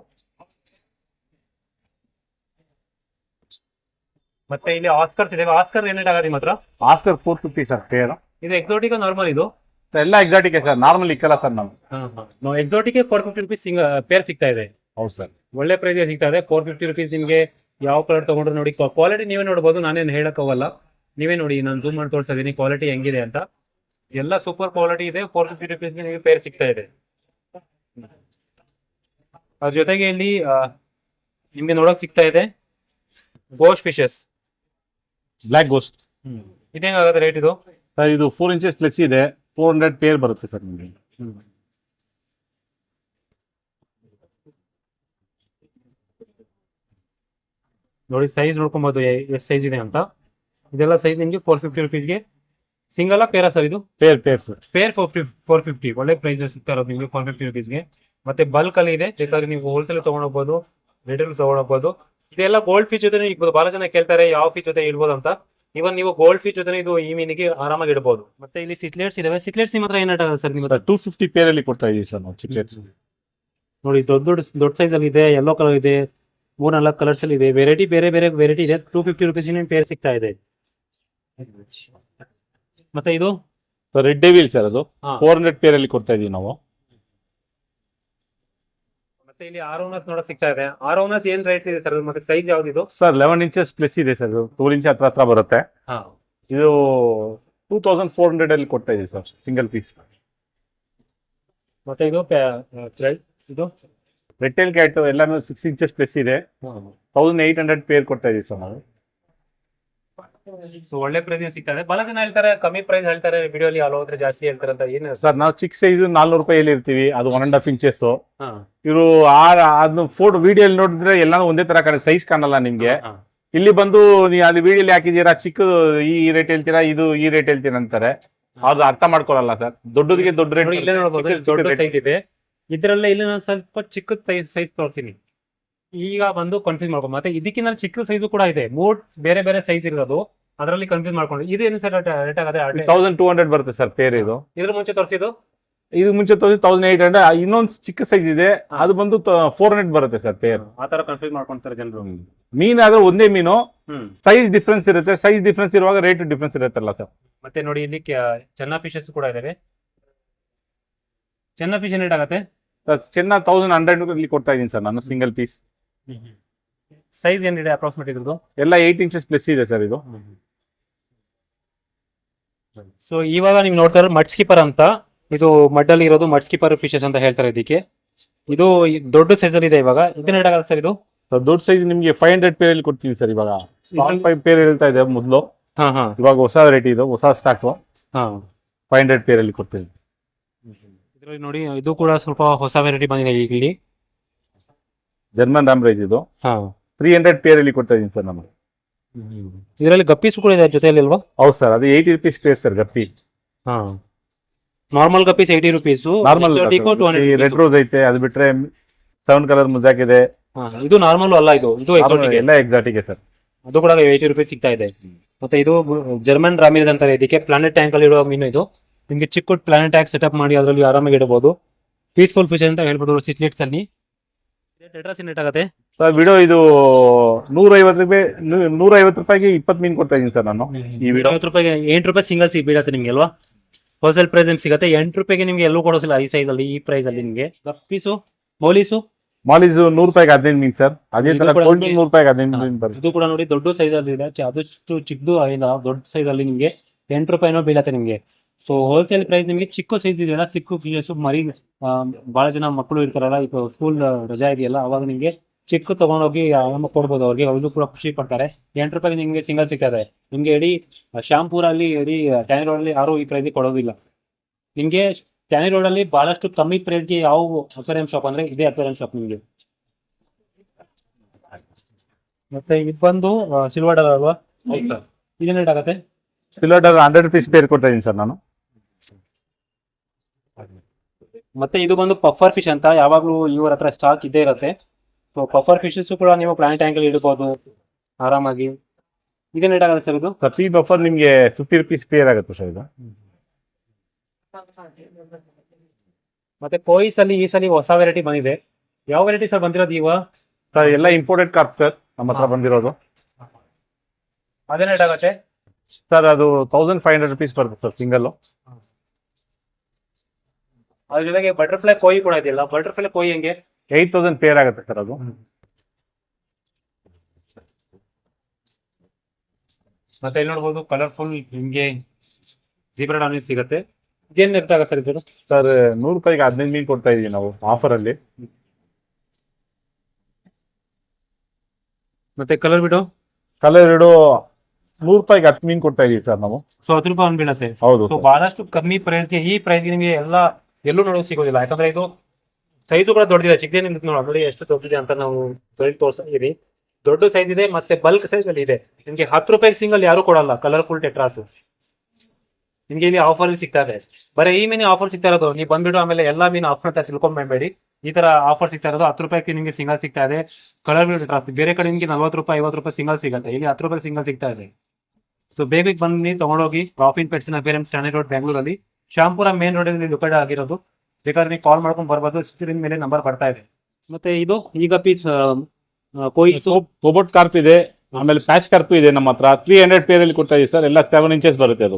ಮತ್ತೆ ಇಲ್ಲಿ ಆಸ್ಕರ್ಸ್ ಇದೆ. ಆಸ್ಕರ್ ಏನೇಟ್ ಆಗ ನಿಮ್ಮ ಹತ್ರ? Oscar four fifty sir pair ಇದು ಎಕ್ಸೋಟಿಕ್ ನಾರ್ಮಲ್ ಇದು? ಎಲ್ಲ ಎಕ್ಸಾಟಿಕ್ ಸರ್ ನಾರ್ಮಲ್ ಇಕ್ಕಲ್ಲ ಸರ್ ನಾವು exotic four fifty rupees pair ಸಿಗ್ತಾ ಇದೆ. ಹೌದು ಸರ್ ಒಳ್ಳೆ ಪ್ರೈಸ್ ಸಿಗ್ತಾ ಇದೆ. ಫೋರ್ ಫಿಫ್ಟಿ ರುಪೀಸ್ ನಿಮಗೆ ಯಾವ ಕಲರ್ ತಗೊಂಡ್ರೆ ನೋಡಿ ಕ್ವಾಲಿಟಿ ನೀವೇ ನೋಡ್ಬೋದು. ನಾನೇನು ಹೇಳಕ್ ಹೋಗಲ್ಲ. ನೀವೇ ನೋಡಿ ನಾನು ಜೂಮ್ ಮಾಡಿ ತೋರಿಸ್ತಾ ಇದೀನಿ ಕ್ವಾಲಿಟಿ ಹೆಂಗಿದೆ ಅಂತ. ಎಲ್ಲ ಸೂಪರ್ ಕ್ವಾಲಿಟಿ ಇದೆ ಫೋರ್ ಫಿಫ್ಟಿ ರುಪೀಸ್ ನಿಮಗೆ ಪೇರ್ ಸಿಗ್ತಾ ಇದೆ. ಅದ್ರ ಜೊತೆಗೆ ಇಲ್ಲಿ ನಿಮ್ಗೆ ನೋಡಕ್ ಸಿಗ್ತಾ ಇದೆ ಗೋಸ್ಟ್ ಫಿಶಸ್ ಬ್ಲ್ಯಾಕ್ ಗೋಸ್ಟ್ ಇದೇನಾಗುತ್ತೆ ರೇಟ್ ಇದು? ಸರ್ ಇದು ಫೋರ್ ಇಂಚಸ್ ಪ್ಲಸ್ ಇದೆ ಫೋರ್ ಹಂಡ್ರೆಡ್ ಪೇರ್ ಬರುತ್ತೆ ಸರ್ ನಿಮಗೆ. ನೋಡಿ ಸೈಜ್ ನೋಡ್ಕೊಬೋದು ಎಷ್ಟು ಸೈಜ್ ಇದೆ ಅಂತ. ಇದೆಲ್ಲ ಸೈಜ್ ನಿಮಗೆ ಫೋರ್ ಫಿಫ್ಟಿ ರುಪೀಸ್ಗೆ ಸಿಂಗಲ್ ಪೇರಾ ಸರ್ ಇದು? Pair pair sir pair four fifty four fifty ಒಳ್ಳೆ ಪ್ರೈಸ್ ಸಿಗ್ತಾ ಇರೋದು ನಿಮಗೆ ಫೋರ್ ಫಿಫ್ಟಿ ರುಪೀಸ್ಗೆ ಮತ್ತೆ ಬಲ್ಕ್ ಅಲ್ಲಿ ಇದೆ. ಬೇಕಾದ್ರೆ ನೀವು ಹೋಲ್ಸೇಲ್ ತಗೊಂಡೋಗ್ಬೋದು ರಿಟೇಲ್ ತಗೊಂಡೋಗ್ಬೋದು. ಇದೆಲ್ಲ ಗೋಲ್ಡ್ ಫೀಸ್ ಜೊತೆ ಇರ್ಬೋದು. ಬಹಳ ಜನ ಕೇಳ್ತಾರೆ ಯಾವ ಫೀಸ್ ಜೊತೆ ಇಡ್ಬೋದು ಅಂತ. ಇವನ್ ನೀವು ಗೋಲ್ಡ್ ಫೀಸ್ ಜೊತೆ ಇದು ಈ ಮೀನಿಗೆ ಆರಾಮಾಗಿ ಇಡಬಹುದು ಮತ್ತೆ ಇಲ್ಲಿ ಸಿಟ್ಲೇಟ್ಸ್ ಇದಾವೆ. ಸಿಟ್ಲೇಟ್ಸ್ ನಿಮ್ಮ ಹತ್ರ ಏನಾಗುತ್ತೆ ಸರ್ ನಿಮ್ಮ ಟೂ ಫಿಫ್ಟಿ ಪೇರ್ ಅಲ್ಲಿ ಕೊಡ್ತಾ ಇದೀವಿ ಸರ್ ನಾವು ಸಿಟ್ಲೇಟ್ಸ್ ನೋಡಿ ದೊಡ್ಡ ದೊಡ್ಡ ದೊಡ್ಡ ಸೈಜ್ ಅಲ್ಲಿ ಇದೆ ಯೆಲ್ಲೋ ಕಲರ್ ಇದೆ ಮೂರ್ ನಾಲ್ಕು ಕಲರ್ಸ್ ಅಲ್ಲಿ ಇದೆ. ವೆರೈಟಿ ಬೇರೆ ಬೇರೆ ವೆರೈಟಿ ಇದೆ. ಟೂ ಫಿಫ್ಟಿ ರುಪೀಸ್ ಪೇರ್ ಸಿಗ್ತಾ ಇದೆ. ಮತ್ತೆ ಇದು? ರೆಡ್ ಡೆವಿಲ್ ಸರ್ ಅದು. ಫೋರ್ ಹಂಡ್ರೆಡ್ ಪೇರ್ ಅಲ್ಲಿ ಕೊಡ್ತಾ ಇದೀವಿ ನಾವು. ಮತ್ತೆ ಇಲ್ಲಿ ಆರೋನಸ್ ನೋಡಕ್ ಸಿಗ್ತಾ ಇದೆ. ಆರೋನಸ್ ಏನ್ ರೇಟ್ ಇದೆ ಸರ್ ಮತ್ತೆ ಸೈಜ್ ಯಾವ್ದು ಸರ್ ಲೆವೆನ್ ಇಂಚಸ್ ಪ್ಲಸ್ ಇದೆ ಸರ್ ಟೂ ಇಂಚ್ ಹತ್ರ ಹತ್ರ ಬರುತ್ತೆ. ಇದು ಟೂ ತೌಸಂಡ್ ಫೋರ್ ಹಂಡ್ರೆಡ್ ಅಲ್ಲಿ ಕೊಡ್ತಾ ಇದೀವಿ ಸರ್ ಸಿಂಗಲ್ ಪೀಸ್ ಮತ್ತೆ ಇದು ಇದು? ರೆಟೇಲ್ ಕ್ಯಾಟ್ ಎಲ್ಲಾನು ಸಿಕ್ಸ್ ಇಂಚಸ್ ಪ್ಲಸ್ ಇದೆ. ತೌಸಂಡ್ ಏಟ್ ಹಂಡ್ರೆಡ್ ಪೇರ್ ಕೊಡ್ತಾ ಇದೀವಿ ಸರ್ ನಾವು. ಸೊ ಒಳ್ಳೆ ಪ್ರೈಸ್ ಸಿಗ್ತದೆ. ಬಹಳ ಜನ ಹೇಳ್ತಾರೆ ಕಮ್ಮಿ ಪ್ರೈಸ್ ಹೇಳ್ತಾರೆ ವಿಡಿಯೋ ಅಲ್ಲಿ ಅಲ್ಲಿ ಹೋದ್ರೆ ಜಾಸ್ತಿ ಹೇಳ್ತಾರೆ ಅಂತ ಏನು ಸರ್ ನಾವು ಚಿಕ್ಕ ಸೈಜ್ ನಾಲ್ನೂರು ರೂಪಾಯಲ್ಲಿ ಇರ್ತೀವಿ. ಅದು ಒನ್ ಅಂಡ್ ಹಾಫ್ ಇಂಚಸ್ ಇವರು ಆ ಅದನ್ನ ಫೋಟೋ ವಿಡಿಯೋ ನೋಡಿದ್ರೆ ಎಲ್ಲಾನು ಒಂದೇ ತರ ಕಾಣ ಸೈಜ್ ಕಾಣಲ್ಲ ನಿಮ್ಗೆ. ಇಲ್ಲಿ ಬಂದು ನೀವು ಅದು ವಿಡಿಯೋಲಿ ಹಾಕಿದೀರಾ ಚಿಕ್ಕ ಈ ರೇಟ್ ಹೇಳ್ತೀರಾ ಇದು ಈ ರೇಟ್ ಹೇಳ್ತೀರಾ ಅಂತಾರೆ. ಅದು ಅರ್ಥ ಮಾಡ್ಕೊಳಲ್ಲ ಸರ್. ದೊಡ್ಡದಿಗೆ ದೊಡ್ಡ ರೇಟ್ ಇಲ್ಲೇ ದೊಡ್ಡ ಸೈಜ್ ಇದೆ. ಇದ್ರಲ್ಲೇ ಇಲ್ಲಿ ನಾನು ಸ್ವಲ್ಪ ಚಿಕ್ಕ ಸೈಜ್ ಸೈಜ್ ತೋರಿಸ್ತೀನಿ ಈಗ ಬಂದು ಕನ್ಫ್ಯೂಸ್ ಮಾಡ್ಕೊಂಡು ಮತ್ತೆ ಇದಕ್ಕಿಂತ ಚಿಕ್ಕ ಸೈಜು ಕೂಡ ಇದೆ. ಮೂರ್ ಬೇರೆ ಬೇರೆ ಸೈಜ್ ಇರೋದು. ಅದರಲ್ಲಿ ಕನ್ಫ್ಯೂಸ್ ಮಾಡ್ಕೊಂಡು ಏನು ಸರ್ ರೇಟ್ ಆಗದೆ ತೌಸಂಡ್ ಟೂ ಹಂಡ್ರೆಡ್ ಬರುತ್ತೆ ಸರ್ ಪೇರ್ ಇದು. ಇದ್ರ ಮುಂಚೆ ತೋರಿಸಿದ್ದು? ಇದು ಮುಂಚೆ ತೋರಿಸಿ ತೌಸಂಡ್ ಏಟ್ ಹಂಡ್ರೆಡ್ ಇನ್ನೊಂದು ಚಿಕ್ಕ ಸೈಜ್ ಇದೆ. ಅದು ಬಂದು ಫೋರ್ ಹಂಡ್ರೆಡ್ ಬರುತ್ತೆ ಸರ್ ಪೇರ್ ಆ ತರ ಕನ್ಫ್ಯೂಸ್ ಮಾಡ್ಕೊಂತಾರೆ ಜನರು. ಮೀನ್ ಆದ್ರೆ ಒಂದೇ ಮೀನು. ಸೈಜ್ ಡಿಫ್ರೆನ್ಸ್ ಇರುತ್ತೆ. ಸೈಜ್ ಡಿಫ್ರೆನ್ಸ್ ಇರುವಾಗ ರೇಟ್ ಡಿಫ್ರೆನ್ಸ್ ಇರುತ್ತಲ್ಲ ಸರ್ ಮತ್ತೆ ನೋಡಿ ಇಲ್ಲಿ ಚೆನ್ನ ಫಿಶಸ್ ಕೂಡ ಇದಾವೆ. ಚೆನ್ನ ಫಿಶ್ ಏನ್ ರೇಟ್ ಆಗುತ್ತೆ? ಚೆನ್ನ ತೌಸಂಡ್ ಹಂಡ್ರೆಡ್ ಇಲ್ಲಿ ಕೊಡ್ತಾ ಇದೀನಿ ಸರ್ ನಾನು ಸಿಂಗಲ್ ಪೀಸ್ ಸೈಜ್ ಏನಿದೆ ಅಪ್ರಾಕ್ಸಿಮೇಟ್ ಇದ್ರದ್ದು? ಎಲ್ಲ ಏಟ್ ಇಂಚಸ್ ಪ್ಲಸ್ ಇದೆ ಸರ್ ಇದು. ಸೊ ಇವಾಗ ನೀವು ನೋಡ್ತಾ ಇರೋ ಮಡ್ ಸ್ಕೀಪರ್ ಅಂತ. ಇದು ಮಡ್ಡಲ್ಲಿ ಇರೋದು ಮಡ್ ಸ್ಕೀಪರ್ ಫಿಶಸ್ ಅಂತ ಹೇಳ್ತಾರೆ ಇದಕ್ಕೆ. ಇದು ದೊಡ್ಡ ಸೈಜ್ ಅಲ್ಲಿ ಇದೆ ಇವಾಗ. ಇದನ್ನ ಇಡಾಗಲ್ಲ ಸರ್ ಇದು? ದೊಡ್ಡ ಸೈಜ್ ನಿಮ್ಗೆ ಫೈವ್ ಹಂಡ್ರೆಡ್ ಪೇರ್ ಅಲ್ಲಿ ಕೊಡ್ತೀವಿ ಸರ್ ಇವಾಗ. ಸ್ಮಾಲ್ ಫೈವ್ ಪೇರ್ ಹೇಳ್ತಾ ಇದೆ ಮೊದಲು. ಹಾ ಹಾ. ಇವಾಗ ಹೊಸ ರೇಟ್ ಇದು ಹೊಸ ಸ್ಟಾಕ್ ಹಾ. ಫೈವ್ ಹಂಡ್ರೆಡ್ ಪೇರ್ ಅಲ್ಲಿ ಕೊಡ್ತೀವಿ. ಇದ್ರಲ್ಲಿ ನೋಡಿ ಇದು ಕೂಡ ಸ್ವಲ್ಪ ಹೊಸ ವೆರೈಟಿ ಬಂದಿದೆ ಈಗ ಇಲ್ಲಿ. ಜರ್ಮನ್ ರಾಮ್ರೇಜ್ ಇದು. ತ್ರೀ ಹಂಡ್ರೆಡ್ ಪೇರ್ ಅಲ್ಲಿ ಕೊಡ್ತಾ ಇದೀನಿ ಸರ್ ನಮಗೆ. ಇದರಲ್ಲಿ ಗಪ್ಪೀಸ್ ಕೂಡ ಇದೆ ಜೊತೆಯಲ್ಲಿ ಅಲ್ವಾ? ಹೌದು ಸರ್ ಅದು eighty rupees piece sir guppy. ಹಾ. Normal guppies eighty rupees normal red rose ಐತೆ ಅದು ಬಿಟ್ರೆ ಸೆವೆನ್ ಕಲರ್ ಮುಜಾಕ್ ಇದೆ. ಇದು ನಾರ್ಮಲ್ ಅಲ್ಲ ಇದು. ಇದು ಎಲ್ಲ ಎಕ್ಸಾಟಿಕ್ ಇದೆ ಸರ್. ಅದು ಕೂಡ ಏಯ್ಟಿ ರುಪೀಸ್ ಸಿಗ್ತಾ ಇದೆ. ಮತ್ತೆ ಇದು ಜರ್ಮನ್ ರಾಮಿಲ್ಸ್ ಅಂತಾರೆ. ಇದಕ್ಕೆ ಪ್ಲಾನೆಟ್ ಟ್ಯಾಂಕ್ ಅಲ್ಲಿ ಇರುವ ಮೀನು ಇದು. ನಿಮ್ಗೆ ಚಿಕ್ಕ ಪ್ಲಾನೆಟ್ ಟ್ಯಾಂಕ್ ಸೆಟಪ್ ಮಾಡಿ ಅದರಲ್ಲಿ ಆರಾಮಾಗಿ ಇಡಬಹುದು. ಪೀಸ್ಫುಲ್ ಫಿಶ್ ಅಂತ ಹೇಳ್ಬಿಟ್ಟು ಸಿಟ್ಲೆಟ್ಸ್ ಅಲ್ಲಿ. ಆಗುತ್ತೆ? ಸರ್ ವಿಡಿಯೋ ಇದು ನೂರ ಐವತ್ತು ರೂಪಾಯಿ ನೂರ ಐವತ್ತು ರೂಪಾಯಿಗೆ ಇಪ್ಪತ್ತು ಮೀನ್ ಕೊಡ್ತಾ ಇದೀನಿ ಸರ್ ನಾನು ಈ ವಿಡಿಯೋ ಐವತ್ತು ರೂಪಾಯಿಗೆ ಎಂಟು ರೂಪಾಯಿ ಸಿಂಗಲ್ ಸಿಗ್ ಬೀಳತ್ತೆ ನಿಮ್ಗೆ ಅಲ್ವಾ? ಹೋಲ್ಸೇಲ್ ಪ್ರೈಸ್ ಏನ್ ಸಿಗುತ್ತೆ? ಎಂಟು ರೂಪಾಯಿಗೆ ನಿಮ್ಗೆ ಎಲ್ಲೂ ಕೊಡೋದಿಲ್ಲ ಈ ಸೈಜ್ ಅಲ್ಲಿ ಈ ಪ್ರೈಸ್ ಅಲ್ಲಿ ನಿಮ್ಗೆ. ಪೀಸು ಮೌಲೀಸು ಮಾಲಿಸ್ ನೂರು ರೂಪಾಯಿಗೆ ಹದಿನೈದು ಮೀನ್ ಸರ್. ಅದೇ ತರ ನಿಮ್ಗೆ- ನೂರು ರೂಪಾಯಿಗೆ ಹದಿನೈದು ಮೀನ್ ಬರುತ್ತೆ. ಇದು ಕೂಡ ನೋಡಿ ದೊಡ್ಡ ಸೈಜ್ ಅಲ್ಲಿ ಇದೆ. ಚ- ಅದಷ್ಟು ಚಿಕ್ಕದು ಇಲ್ಲ ದೊಡ್ಡ ಸೈಜ್ ಅಲ್ಲಿ ನಿಮ್ಗೆ ಎಂಟು ರೂಪಾಯಿನೋ ಬೀಳತ್ತೆ ನಿಮ್ಗೆ. ಸೊ ಹೋಲ್ಸೇಲ್ ಪ್ರೈಸ್ ನಿಮ್ಗೆ ಚಿಕ್ಕ ಸೈಜ್ ಇದೆಯಲ್ಲ ಚಿಕ್ಕ ಫಿಶಸ್ ಮರಿ ಬಹಳ ಜನ ಮಕ್ಕಳು ಇರ್ತಾರಲ್ಲ ಈಗ ಸ್ಕೂಲ್ ರಜಾ ಇದೆಯಲ್ಲ ಅವಾಗ ನಿಮ್ಗೆ ಚಿಕ್ಕ ತಗೊಂಡೋಗಿ ಆರಾಮ ಕೊಡ್ಬೋದು ಅವ್ರಿಗೆ ಅವ್ರಿಗೂ ಕೂಡ ಖುಷಿ ಪಡ್ತಾರೆ. ಎಂಟು ರೂಪಾಯಿ ನಿಮ್ಗೆ ಸಿಂಗಲ್ ಸಿಗ್ತದೆ. ನಿಮ್ಗೆ ಇಡೀ ಅಲ್ಲಿ ಇಡೀ ಟ್ಯಾನಿ ರೋಡ್ ಅಲ್ಲಿ ಯಾರು ಈ ಪ್ರೈಸ್ ಕೊಡೋದಿಲ್ಲ. ನಿಮ್ಗೆ ಟ್ಯಾನಿ ರೋಡ್ ಅಲ್ಲಿ ಬಹಳಷ್ಟು ಕಮ್ಮಿ ಪ್ರೈಸ್ಗೆ ಯಾವ ಅಕ್ವೇರಿಯಂ ಶಾಪ್ ಅಂದ್ರೆ ಇದೇ ಅಕ್ವೇರಿಯಂ ಶಾಪ್ ನಿಮ್ಗೆ. ಮತ್ತೆ ಇದು ಬಂದು ಸಿಲ್ವರ್ ಡಾಲರ್ ಅಲ್ವಾ? ಇದೇನ್ ಆಗುತ್ತೆ ಸಿಲ್ವರ್ ಹಂಡ್ರೆಡ್ ರುಪೀಸ್ ಪೇರ್ ಕೊಡ್ತಾ ಇದೀನಿ ಸರ್ ನಾನು. ಮತ್ತೆ ಇದು ಬಂದು ಪಫರ್ ಫಿಶ್ ಅಂತ. ಯಾವಾಗಲೂ ಇವರ ಹತ್ರ ಸ್ಟಾಕ್ ಇದ್ದೇ ಇರುತ್ತೆ. ಸೊ ಪಫರ್ ಫಿಶಸ್ ಕೂಡ ನೀವು ಪ್ಲಾಂಟ್ ಆ್ಯಂಗಲ್ ಇಡ್ಬೋದು. ಇಡಬಹುದು ಆರಾಮಾಗಿ. ಇದೇನ್ ರೇಟ್ ಆಗುತ್ತೆ ಸರ್ ಇದು? ಪ್ರತಿ ಬಫರ್ ನಿಮಗೆ ಫಿಫ್ಟಿ ರುಪೀಸ್ ಪೇರ್ ಆಗುತ್ತೆ ಸರ್ ಇದು. ಮತ್ತೆ ಕೋಯಿಸ್ ಅಲ್ಲಿ ಈ ಸಲ ಹೊಸ ವೆರೈಟಿ ಬಂದಿದೆ. ಯಾವ ವೆರೈಟಿ ಸರ್ ಬಂದಿರೋದು ಇವ ಸರ್ ಎಲ್ಲ ಇಂಪೋರ್ಟೆಡ್ ಕಾರ್ಪ್ ಸರ್ ನಮ್ಮ ಹತ್ರ ಬಂದಿರೋದು. ಅದೇ ರೇಟ್ ಆಗುತ್ತೆ? ಸರ್ ಅದು ತೌಸಂಡ್ ಫೈವ್ ಹಂಡ್ರೆಡ್ ರುಪೀಸ್ ಬರುತ್ತೆ ಸರ್ ಸಿಂಗಲ್ ಅದ್ರ ಜೊತೆಗೆ ಬಟರ್ಫ್ಲೈ ಕೋಯಿ ಕೂಡ ಇದೆಯಲ್ಲ ಬಟರ್ಫ್ಲೈ ಕೋಯಿ ಹೆಂಗೆ? ಏಟ್ ತೌಸಂಡ್ ಪೇರ್ ಆಗುತ್ತೆ ಸರ್ ಅದು. ಮತ್ತೆ ಇಲ್ಲಿ ನೋಡ್ಬೋದು ಕಲರ್ಫುಲ್ ಹಿಂಗೆ ಜೀಬ್ರಾ ಡಾನಿ ಸಿಗುತ್ತೆ. ಏನ್ ಆಗುತ್ತೆ ಸರ್ ಇದು ಸರ್ ನೂರು ರೂಪಾಯಿಗೆ ಹದಿನೈದು ಮೀನ್ ಕೊಡ್ತಾ ಇದೀವಿ ನಾವು ಆಫರ್ ಅಲ್ಲಿ. ಮತ್ತೆ ಕಲರ್ ಬಿಡು. ಕಲರ್ ಎರಡು ನೂರು ರೂಪಾಯಿಗೆ ಹತ್ತು ಮೀನ್ ಕೊಡ್ತಾ ಇದೀವಿ ಸರ್ ನಾವು. ಸೊ ಹತ್ತು ರೂಪಾಯಿ ಒಂದು ಬೀಳತ್ತೆ. ಹೌದು ಸೊ. ಬಹಳಷ್ಟು ಕಮ್ಮಿ ಪ್ರೈಸ್ಗೆ ಈ ಪ್ರೈಸ್ಗೆ ನಿಮಗೆ ಎಲ್ಲ ಎಲ್ಲೂ ನೋಡೋಕೆ ಸಿಗೋದಿಲ್ಲ. ಯಾಕಂದ್ರೆ ಇದು ಸೈಜು ಕೂಡ ದೊಡ್ಡದಿದೆ. ಚಿಕ್ಕದೇನು ನೋಡಿ ನೋಡಿ ಎಷ್ಟು ದೊಡ್ಡದಿದೆ ಅಂತ ನಾವು ತೋರಿಸ್ತಾ ಇದೀವಿ ದೊಡ್ಡ ಸೈಜ್ ಇದೆ ಮತ್ತೆ ಬಲ್ಕ್ ಸೈಜ್ ಅಲ್ಲಿ ಇದೆ. ನಿಮಗೆ ಹತ್ತು ರೂಪಾಯಿ ಸಿಂಗಲ್ ಯಾರು ಕೊಡಲ್ಲ. ಕಲರ್ಫುಲ್ ಟೆಟ್ರಾಸು ನಿಮ್ಗೆ ಇಲ್ಲಿ ಆಫರ್ ಅಲ್ಲಿ ಸಿಗ್ತಾ ಇದೆ. ಬರೀ ಈ ಮೀನು ಆಫರ್ ಸಿಗ್ತಾ ಇರೋದು. ನೀವು ಬಂದ್ಬಿಟ್ಟು ಆಮೇಲೆ ಎಲ್ಲಾ ಮೀನು ಆಫರ್ ಅಂತ ತಿಳ್ಕೊಂಡ್ಬೇಡಿ ಈ ತರ ಆಫರ್ ಸಿಗ್ತಾ ಇರೋದು. ಹತ್ತು ರೂಪಾಯಿಗೆ ನಿಮಗೆ ಸಿಂಗಲ್ ಸಿಗ್ತಾ ಇದೆ. ಕಲರ್ ಬೇರೆ ಕಡೆ ನಿಮಗೆ ನಲ್ವತ್ತು ರೂಪಾಯಿ, ಐವತ್ತು ರೂಪಾಯಿ ಸಿಂಗಲ್ ಸಿಗುತ್ತೆ. ಇಲ್ಲಿ ಹತ್ತು ರೂಪಾಯಿ ಸಿಂಗಲ್ ಸಿಗ್ತಾ ಇದೆ. ಸೊ ಬೇಗ ಬಂದು ತಗೊಂಡೋಗಿ ಪ್ರಾಫಿಟ್ ಪೆಟ್ಟಿನ ಬೇರೆ ಚಾನೆ ರೋಡ್ ಬೆಂಗಳೂರಲ್ಲಿ ಶಾಂಪುರ ಮೇನ್ ರೋಡ್ ಅಲ್ಲಿ ಲೊಕೇಟ್ ಆಗಿರೋದು. ಬೇಕಾದ್ರೆ ನೀವು ಕಾಲ್ ಮಾಡ್ಕೊಂಡು ಬರ್ಬೋದು ಸ್ಕ್ರೀನ್ ಮೇಲೆ ನಂಬರ್ ಬರ್ತಾ ಇದೆ. ಮತ್ತೆ ಇದು ಈಗ ಪೀಸ್ ಕೊಯ್ಸು ರೋಬೋಟ್ ಕಾರ್ಪ್ ಇದೆ ಆಮೇಲೆ ಪ್ಯಾಚ್ ಕಾರ್ಪ್ ಇದೆ ನಮ್ಮ ಹತ್ರ. ತ್ರೀ ಹಂಡ್ರೆಡ್ ಪೇರ್ ಅಲ್ಲಿ ಕೊಡ್ತಾ ಇದೀವಿ ಸರ್ ಎಲ್ಲ ಸೆವೆನ್ ಇಂಚಸ್ ಬರುತ್ತೆ ಅದು.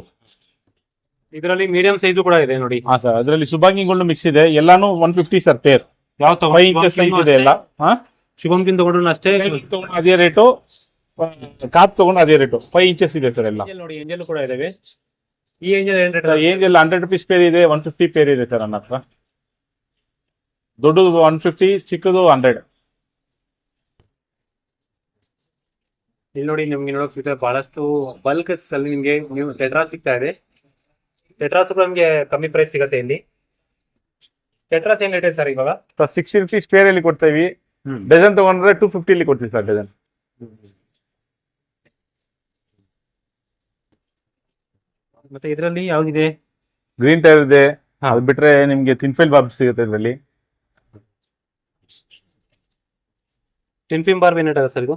ಇದರಲ್ಲಿ ಮೀಡಿಯಂ ಸೈಜ್ ಕೂಡ ಇದೆ ನೋಡಿ. ಹಾ ಸರ್ ಅದರಲ್ಲಿ ಸುಭಾಂಗಿಗಳು ಮಿಕ್ಸ್ ಇದೆ ಎಲ್ಲಾನು ಒನ್ ಫಿಫ್ಟಿ ಸರ್ ಪೇರ್ ಯಾವ ಫೈವ್ ಇಂಚಸ್ ಸೈಜ್ ಇದೆ ಎಲ್ಲ. ಹಾ? ಶುಭಮ್ ಕಿನ್ ತಗೊಂಡ್ರು ಅಷ್ಟೇ ತಗೊಂಡು ಅದೇ ರೇಟು ಕಾಪ್ ತಗೊಂಡು ಅದೇ ರೇಟು ಫೈವ್ ಇಂಚಸ್ ಇದೆ ಸರ್ ಎಲ್ಲ. ನೋಡಿ ಎಂಜಲ್ ಕೂಡ ಇದಾವೆ. ಈ ಏಂಜಲ್ ಏನ್ ಏಂಜಲ್ ಹಂಡ್ರೆಡ್ ರುಪೀಸ್ ಪೇರ್ ಇದೆ ಒನ್ ಫಿಫ್ಟಿ ಪೇರ್ ಇದೆ ಸರ್ ನನ್ನ ಹತ್ರ. ದೊಡ್ಡದು ಒನ್ ಫಿಫ್ಟಿ ಚಿಕ್ಕದು ಹಂಡ್ರೆಡ್ ಇಲ್ಲಿ ನೋಡಿ ನಿಮ್ಗೆ ನೋಡಕ್ ಸಿಗ್ತದೆ ಬಹಳಷ್ಟು ಬಲ್ಕ್ಸ್ ಅಲ್ಲಿ ನಿಮ್ಗೆ ನೀವು ಟೆಟ್ರಾಸ್ ಸಿಗ್ತಾ ಇದೆ. ಟೆಟ್ರಾಸ್ ನಮ್ಗೆ ಕಮ್ಮಿ ಪ್ರೈಸ್ ಸಿಗುತ್ತೆ ಇಲ್ಲಿ. ಟೆಟ್ರಾಸ್ ಏನ್ ರೇಟ್ ಸರ್ ಇವಾಗ? ಸಿಕ್ಸ್ಟಿ ರುಪೀಸ್ ಪೇರ್ ಇಲ್ಲಿ ಕೊಡ್ತೀವಿ ಡಜನ್ ತಗೊಂಡ್ರೆ ಟೂ ಇಲ್ಲಿ ಕೊಡ್ತೀವಿ ಸರ್ ಡಜನ್ ಮತ್ತೆ ಇದರಲ್ಲಿ ಯಾವ್ದಿದೆ? ಗ್ರೀನ್ ಟೈರ್ ಇದೆ. ಅದು ಬಿಟ್ರೆ ನಿಮ್ಗೆ ತಿನ್ಫಿಲ್ ಬಾಬ್ ಸಿಗುತ್ತೆ ಇದರಲ್ಲಿ. ಟಿನ್ಫಿಮ್ ಬಾರ್ಬ್ ಏನಾಗುತ್ತೆ ಸರ್ ಇದು?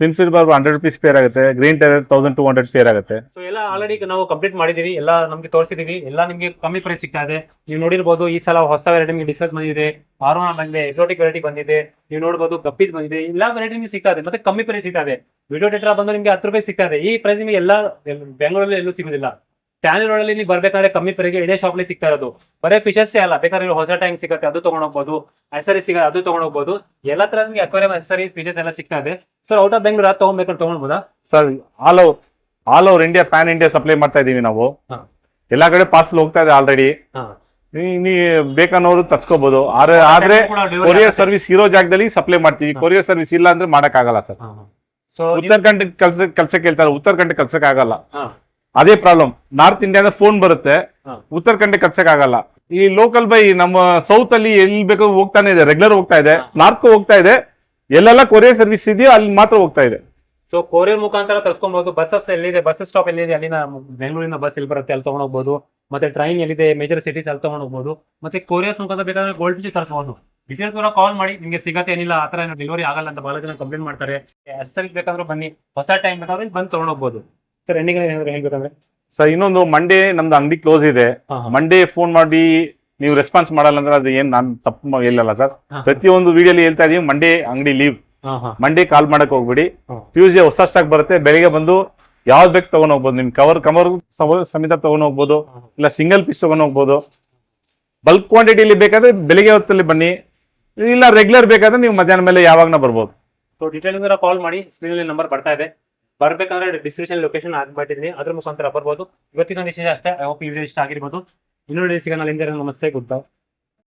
ತಿನ್ಫಿಲ್ ಬಾಬ್ ಹಂಡ್ರೆಡ್ ರುಪೀಸ್ ಪೇರ್ ಆಗುತ್ತೆ. Green tiger thousand two hundred pair ಆಗುತ್ತೆ. ಸೊ ಎಲ್ಲ ಆಲ್ರೆಡಿ ನಾವು ಕಂಪ್ಲೀಟ್ ಮಾಡಿದೀವಿ. ಎಲ್ಲ ನಮ್ಗೆ ತೋರಿಸಿದೀವಿ. ಎಲ್ಲ ನಿಮ್ಗೆ ಕಮ್ಮಿ ಪ್ರೈಸ್ ಸಿಗ್ತಾ ಇದೆ. ನೀವು ನೋಡಿರ್ಬೋದು ಈ ಸಲ ಹೊಸ ವೆರೈಟಿ ನಿಮ್ಗೆ ಡಿಸ್ಕಸ್ ಬಂದಿದೆ. ಆರೋನ ಬಂದಿದೆ. ಎಕ್ಸೋಟಿಕ್ ವೆರೈಟಿ ಬಂದಿದೆ. ನೀವು ನೋಡ್ಬೋದು ಗಪ್ಪೀಸ್ ಬಂದಿದೆ. ಎಲ್ಲ ವೆರೈಟಿ ನಿಮ್ಗೆ ಸಿಗ್ತಾ ಇದೆ. ಮತ್ತೆ ಕಮ್ಮಿ ಪ್ರೈಸ್ ಸಿಗ್ತಾ ಇದೆ. ವಿಡಿಯೋ ಟೆಟ್ರಾ ಬಂದು ನಿಮ್ಗೆ ಹತ್ತು ರೂಪಾಯಿ ಸಿಗ್ತಾ ಇದೆ. ಈ ಪ್ರೈಸ್ ನಿಮಗೆ ಎಲ್ಲ ಬೆಂಗಳೂರಲ್ಲಿ ಎಲ್ಲೂ ಸಿಗುದಿಲ್ಲ. ಟ್ಯಾನ್ ರೋಡ್ ಅಲ್ಲಿ ನೀವು ಬರ್ಬೇಕಾದ್ರೆ ಕಮ್ಮಿ ಪರಿಗೆ ಇದೇ ಶಾಪ್ ಅಲ್ಲಿ ಸಿಗ್ತಾ ಇರೋದು. ಬರೀ ಫಿಶಸ್ ಅಲ್ಲ. ಬೇಕಾದ್ರೆ ಹೊಸ ಟ್ಯಾಂಕ್ ಸಿಗುತ್ತೆ ಅದು ತಗೊಂಡ್ ಹೋಗ್ಬೋದು ಅಸರಿ ಸಿಗುತ್ತೆ ಅದು ತಗೊಂಡ್ ಹೋಗ್ಬೋದು ಎಲ್ಲ ತರ ನಿಮ್ಗೆ ಅಕ್ವೇರಿಯಂ ಅಸರಿ ಫಿಶಸ್ ಎಲ್ಲ ಸಿಗ್ತಾ ಇದೆ. ಸರ್ ಔಟ್ ಆಫ್ ಬೆಂಗ್ಳೂರ್ ತಗೊಂಡ್ಬೇಕು ತಗೊಂಡ್ಬೋದಾ? Sir all over all over India pan India supply ಮಾಡ್ತಾ ಇದೀವಿ ನಾವು. ಎಲ್ಲಾ ಕಡೆ ಪಾರ್ಸಲ್ ಹೋಗ್ತಾ ಇದೆ ಆಲ್ರೆಡಿ ನೀ ಬೇಕನ್ನೋರು ತರ್ಸ್ಕೋಬಹುದು ಆದ್ರೆ ಆದ್ರೆ ಕೊರಿಯರ್ ಸರ್ವಿಸ್ ಇರೋ ಜಾಗದಲ್ಲಿ ಸಪ್ಲೈ ಮಾಡ್ತೀವಿ. ಕೊರಿಯರ್ ಸರ್ವಿಸ್ ಇಲ್ಲ ಅಂದ್ರೆ ಮಾಡಕ್ ಆಗಲ್ಲ ಸರ್ ಸೊ ಉತ್ತರಾಖಂಡ್ ಕಲ್ಸ ಕೆಲ್ಸಕ್ಕೆ ಹೇಳ್ತಾರೆ ಉತ್ತರಾಖಂಡ್ ಕಲ್ಸಕ್ ಆಗಲ್ಲ. ಅದೇ ಪ್ರಾಬ್ಲಮ್ ನಾರ್ತ್ ಇಂಡಿಯಾದ ಫೋನ್ ಬರುತ್ತೆ. ಉತ್ತರ ಕಂಡೆ ಕಲ್ಸಕ್ ಆಗಲ್ಲ ಈ ಲೋಕಲ್ ಬೈ ನಮ್ಮ ಸೌತ್ ಅಲ್ಲಿ ಎಲ್ಲಿ ಬೇಕು ಹೋಗ್ತಾನೆ ಇದೆ ರೆಗ್ಯುಲರ್ ಹೋಗ್ತಾ ಇದೆ. ನಾರ್ತ್ಗೂ ನಾರ್ತ್ ಹೋಗ್ತಾ ಇದೆ. ಎಲ್ಲೆಲ್ಲ ಕೊರಿಯರ್ ಸರ್ವಿಸ್ ಇದೆಯೋ ಅಲ್ಲಿ ಮಾತ್ರ ಹೋಗ್ತಾ ಇದೆ. ಸೊ ಕೊರಿಯರ್ ಮುಖಾಂತರ ತರ್ಸ್ಕೊಬಹುದು ಬಸ್ಸಸ್ ಎಲ್ಲಿದೆ? ಬಸ್ ಸ್ಟಾಪ್ ಎಲ್ಲಿದೆ? ಅಲ್ಲಿನ ಬೆಂಗಳೂರಿನ ಬಸ್ ಎಲ್ಲಿ ಬರುತ್ತೆ ಅಲ್ಲಿ ತಗೊಂಡ್ ಹೋಗ್ಬೋದು ಮತ್ತೆ ಟ್ರೈನ್ ಎಲ್ಲಿದೆ? ಮೇಜರ್ ಸಿಟೀಸ್ ಅಲ್ಲಿ ತಗೊಂಡ್ ಹೋಗ್ಬೋದು ಮತ್ತೆ ಕೊರಿಯರ್ಸ್ ಮುಖಾಂತರ ಬೇಕಾದ್ರೆ ಗೋಲ್ಡ್ ಫಿಶ್ ತರಿಸಬಹುದು ಡೀಟೇಲ್ಸ್ ಕೂಡ ಕಾಲ್ ಮಾಡಿ. ನಿಮಗೆ ಸಿಗತ್ತೆ ಏನಿಲ್ಲ ಆ ಡೆಲಿವರಿ ಆಗಲ್ಲ ಅಂತ ಬಹಳ ಜನ ಕಂಪ್ಲೇಂಟ್ ಮಾಡ್ತಾರೆ. ಸರ್ವಿಸ್ ಬೇಕಾದ್ರೂ ಬನ್ನಿ. ಹೊಸ ಟೈಮ್ ಬೇಕಾದ್ರೆ ಬಂದು ತಗೊಂಡ್ ಹೋಗ್ಬೋದು ಸರ್ ಎಂಡಿಂಗ್ ಏನಾದ್ರು ಹೇಳ್ಬೇಕಂದ್ರೆ? ಸರ್ ಇನ್ನೊಂದು ಮಂಡೇ ನಮ್ದು ಅಂಗಡಿ ಕ್ಲೋಸ್ ಇದೆ. ಮಂಡೇ ಫೋನ್ ಮಾಡಿ ನೀವು ರೆಸ್ಪಾನ್ಸ್ ಮಾಡಲ್ಲ ಅಂದ್ರೆ ಅದು ಏನ್ ನಾನು ತಪ್ಪು ಹೇಳಲ್ಲ ಸರ್ ಪ್ರತಿಯೊಂದು ವಿಡಿಯೋಲಿ ಹೇಳ್ತಾ ಇದೀವಿ ಮಂಡೇ ಅಂಗಡಿ ಲೀವ್ ಮಂಡೇ ಕಾಲ್ ಮಾಡಕ್ ಹೋಗ್ಬಿಡಿ. ಟ್ಯೂಸ್ಡೇ ಹೊಸ ಸ್ಟಾಕ್ ಬರುತ್ತೆ ಬೆಳಿಗ್ಗೆ ಬಂದು ಯಾವ್ದು ಬೇಕು ತಗೊಂಡ್ ಹೋಗ್ಬೋದು. ನಿಮ್ ಕವರ್ ಕವರ್ ಸಮೇತ ತಗೊಂಡ್ ಹೋಗ್ಬೋದು. ಇಲ್ಲ ಸಿಂಗಲ್ ಪೀಸ್ ತಗೊಂಡ್ ಹೋಗ್ಬೋದು. ಬಲ್ಕ್ ಕ್ವಾಂಟಿಟಿಲಿ ಬೇಕಾದ್ರೆ ಬೆಳಿಗ್ಗೆ ಹೊತ್ತಲ್ಲಿ ಬನ್ನಿ. ಇಲ್ಲ ರೆಗ್ಯುಲರ್ ಬೇಕಾದ್ರೆ ನೀವು ಮಧ್ಯಾಹ್ನ ಮೇಲೆ ಯಾವಾಗ ಬರ್ಬೋದು. ಸೊ ಡೀಟೇಲ್ ಕಾಲ್ ಮಾಡಿ ಸ್ಕ್ರೀನ್ ನಂಬರ್ ಬರ್ತಾ ಇದೆ. ಬರ್ಬೇಕಂದ್ರೆ ಡಿಸ್ಕ್ರಿಪ್ಷನ್ ಲೊಕೇಶನ್ ಹಾಕ್ಬಿಟ್ಟಿದ್ದೀನಿ ಅದ್ರ ಮುಖಾಂತರ ಬರ್ಬೋದು. ಇವತ್ತಿನ ವಿಶೇಷ ಅಷ್ಟೇ. ಐ ಹೋಪ್ ಈ ವಿಡಿಯೋ ಇಷ್ಟ ಆಗಿರ್ಬೋದು. ಇನ್ನೊಂದು ಸಿಗೋಣ. ನಮಸ್ತೆ. Good bye